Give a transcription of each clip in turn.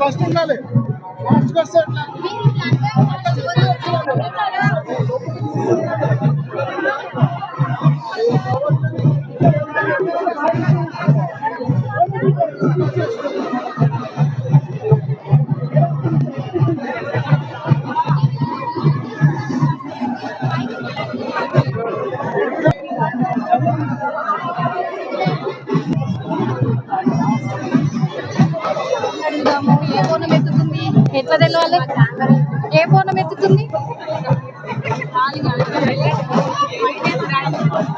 First ఉండాలి. First వస్తే తెలవాలి ఏ బోనం ఎత్తుతుంది?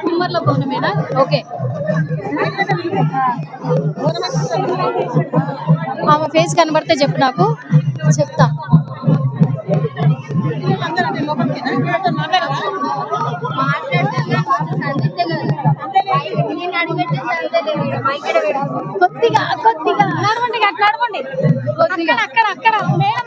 కుమ్మర్ల బోనమేనా ఓకే. ఆమె ఫేస్ కనబడితే చెప్పు నాకు. చెప్తా. కొద్దిగా కొద్దిగా. నడవండి అక్కడ అక్కడ. మేడం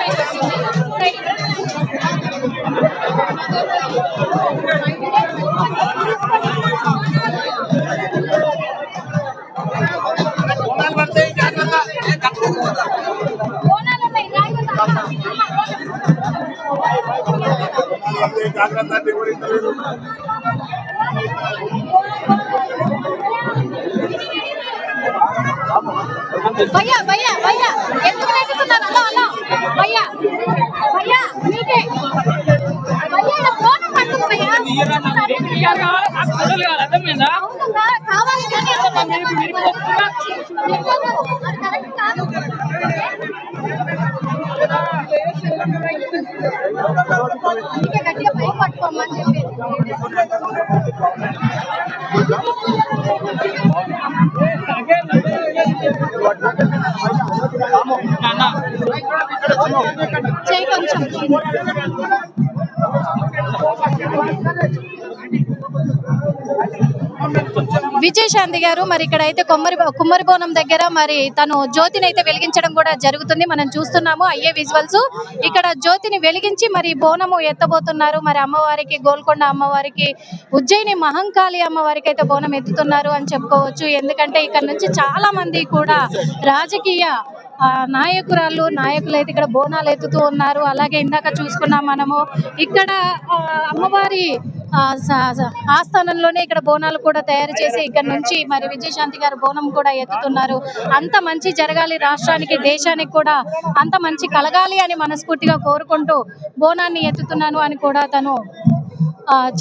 జాగ్రత్త గురించి భయ్యా భయ్యా భయ్యా. ఎందుకు నెట్టుతున్నారు అలా అలా. భయ్యా భయ్యా మీకే. భయ్యా ఫోన్ పట్టుకు భయ్యా. కావాలి కరెక్ట్ కాదు. చేయి కొంచెం విజయశాంతి గారు మరి ఇక్కడ అయితే కొమ్మరి కుమ్మరి బోనం దగ్గర మరి తను జ్యోతిని అయితే వెలిగించడం కూడా జరుగుతుంది. మనం చూస్తున్నాము అయ్యే విజువల్స్. ఇక్కడ జ్యోతిని వెలిగించి మరి బోనము ఎత్తబోతున్నారు. మరి అమ్మవారికి గోల్కొండ అమ్మవారికి ఉజ్జయిని మహంకాళి అమ్మవారికి అయితే బోనం ఎత్తుతున్నారు అని చెప్పుకోవచ్చు. ఎందుకంటే ఇక్కడ నుంచి చాలా మంది కూడా రాజకీయ నాయకురాళ్ళు నాయకులు అయితే ఇక్కడ బోనాలు ఎత్తుతూ ఉన్నారు. అలాగే ఇందాక చూసుకున్నాం మనము. ఇక్కడ ఆ, అమ్మవారి ఆస్థానంలోనే ఇక్కడ బోనాలు కూడా తయారు చేసి ఇక్కడ నుంచి మరి విజయశాంతి గారు బోనం కూడా ఎత్తుతున్నారు. అంత మంచి జరగాలి రాష్ట్రానికి దేశానికి కూడా అంత మంచి కలగాలి అని మనస్ఫూర్తిగా కోరుకుంటూ బోనాన్ని ఎత్తుతున్నాను అని కూడా తను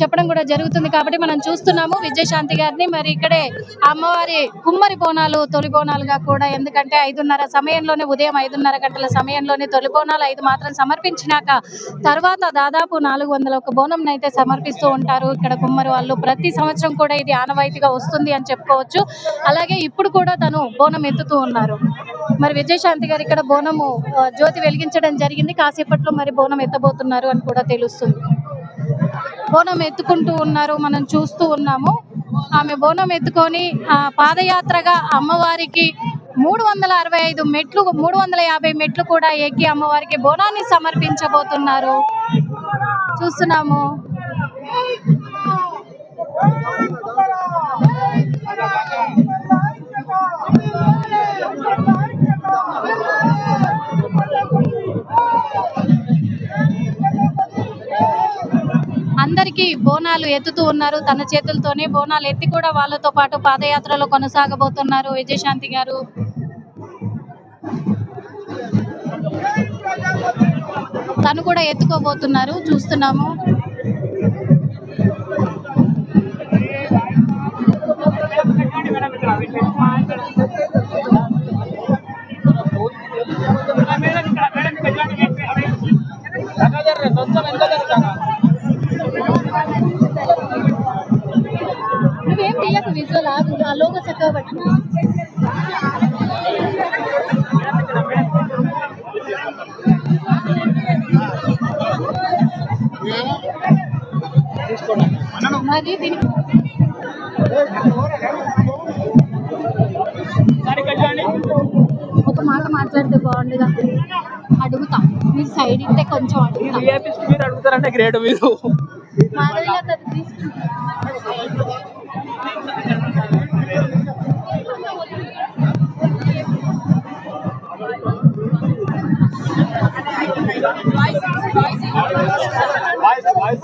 చెప్పడం కూడా జరుగుతుంది కాబట్టి మనం చూస్తున్నాము విజయశాంతి గారిని. మరి ఇక్కడే అమ్మవారి కుమ్మరి బోనాలు తొలి బోనాలుగా కూడా ఎందుకంటే ఐదున్నర సమయంలోనే ఉదయం ఐదున్నర గంటల సమయంలోనే తొలి బోనాలు ఐదు మాత్రం సమర్పించినాక తర్వాత దాదాపు నాలుగు వందల ఒక బోనం అయితే సమర్పిస్తూ ఉంటారు. ఇక్కడ కుమ్మరి వాళ్ళు ప్రతి సంవత్సరం కూడా ఇది ఆనవాయితీగా వస్తుంది అని చెప్పుకోవచ్చు. అలాగే ఇప్పుడు కూడా తను బోనం ఎత్తుతూ ఉన్నారు. మరి విజయశాంతి గారు ఇక్కడ బోనము జ్యోతి వెలిగించడం జరిగింది. కాసేపట్లో మరి బోనం ఎత్తబోతున్నారు అని కూడా తెలుస్తుంది. బోనం ఎత్తుకుంటూ ఉన్నారు మనం చూస్తూ ఉన్నాము. ఆమె బోనం ఎత్తుకొని ఆ పాదయాత్రగా అమ్మవారికి మూడు వందల అరవై ఐదు మెట్లు మూడు వందల యాభై మెట్లు కూడా ఎక్కి అమ్మవారికి బోనాన్ని సమర్పించబోతున్నారు. చూస్తున్నాము. అందరికి బోనాలు ఎత్తుతూ ఉన్నారు. తన చేతులతోనే బోనాలు ఎత్తి కూడా వాళ్ళతో పాటు పాదయాత్రలో కొనసాగబోతున్నారు విజయశాంతి గారు. తను కూడా ఎత్తుకోబోతున్నారు. చూస్తున్నాము. తీయకు విజువల్ ఆ లోగో చక్కగా మరి దీనికి ఒక మాట మాట్లాడితే బాగుండదా? అడుగుతా. మీరు సైడ్ ఇస్తే కొంచెం అడుగుతా. మీరు అడుగుతారంటే గ్రేట్ మీరు.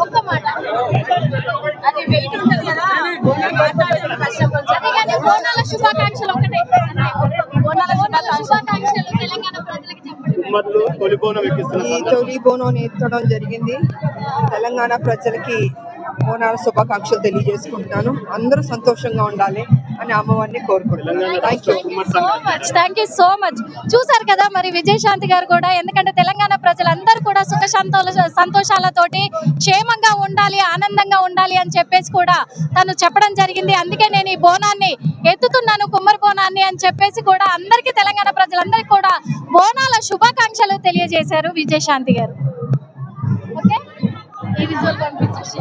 ఒక్క మాట. అది వెయిట్ ఉంటుంది కదా. మాట్లాడడం కష్టం కొంచెం. అదే కానీ బోనాల శుభాకాంక్షలు ఒకటే. బోనాల శుభాకాంక్షలు. తెలంగాణ ప్రజలకు చెప్పండి. తొలి బోనం ఎత్తడం జరిగింది. తెలంగాణ ప్రజలకి బోనాల శుభాకాంక్షలు తెలియజేసుకుంటున్నాను. అందరూ సంతోషంగా ఉండాలి అని అమ్మవారిని కోరుకుంటున్నాను. Thank you so much thank you so much చూసారు కదా మరి విజయశాంతి గారు కూడా. ఎందుకంటే తెలంగాణ సుఖ సంతోష సంతోషాలతోటి క్షేమంగా ఉండాలి ఆనందంగా ఉండాలి అని చెప్పేసి కూడా తను చెప్పడం జరిగింది. అందుకే నేను ఈ బోనాన్ని ఎత్తుతున్నాను కుమ్మరి బోనాన్ని అని చెప్పేసి కూడా అందరికీ తెలంగాణ ప్రజలందరికీ కూడా బోనాల శుభాకాంక్షలు తెలియజేశారు విజయశాంతి గారు. ఓకే? ఈ విజువల్ పంపించేసి.